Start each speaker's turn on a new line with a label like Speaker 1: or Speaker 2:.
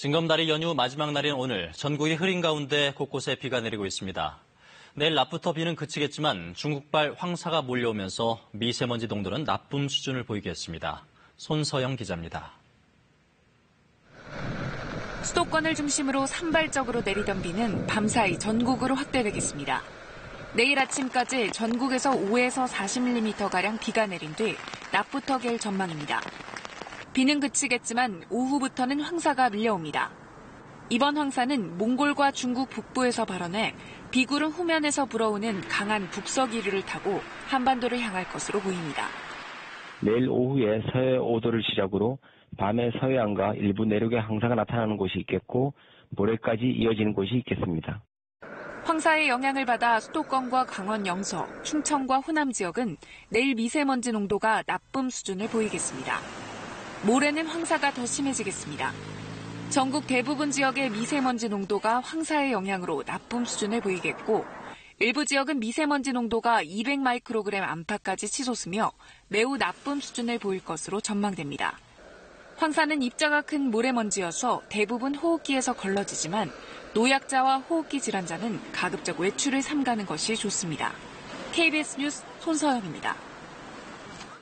Speaker 1: 징검다리 연휴 마지막 날인 오늘 전국이 흐린 가운데 곳곳에 비가 내리고 있습니다. 내일 낮부터 비는 그치겠지만 중국발 황사가 몰려오면서 미세먼지 농도는 나쁨 수준을 보이겠습니다. 손서영 기자입니다.
Speaker 2: 수도권을 중심으로 산발적으로 내리던 비는 밤사이 전국으로 확대되겠습니다. 내일 아침까지 전국에서 5에서 40mm가량 비가 내린 뒤 낮부터 갤 전망입니다. 비는 그치겠지만 오후부터는 황사가 밀려옵니다. 이번 황사는 몽골과 중국 북부에서 발원해 비구름 후면에서 불어오는 강한 북서기류를 타고 한반도를 향할 것으로 보입니다.
Speaker 3: 내일 오후에 서해 5도를 시작으로 밤에 서해안과 일부 내륙에 황사가 나타나는 곳이 있겠고 모레까지 이어지는 곳이 있겠습니다.
Speaker 2: 황사의 영향을 받아 수도권과 강원 영서, 충청과 호남 지역은 내일 미세먼지 농도가 나쁨 수준을 보이겠습니다. 모레는 황사가 더 심해지겠습니다. 전국 대부분 지역의 미세먼지 농도가 황사의 영향으로 나쁨 수준을 보이겠고 일부 지역은 미세먼지 농도가 200 마이크로그램 안팎까지 치솟으며 매우 나쁨 수준을 보일 것으로 전망됩니다. 황사는 입자가 큰 모래먼지여서 대부분 호흡기에서 걸러지지만 노약자와 호흡기 질환자는 가급적 외출을 삼가는 것이 좋습니다. KBS 뉴스 손서영입니다.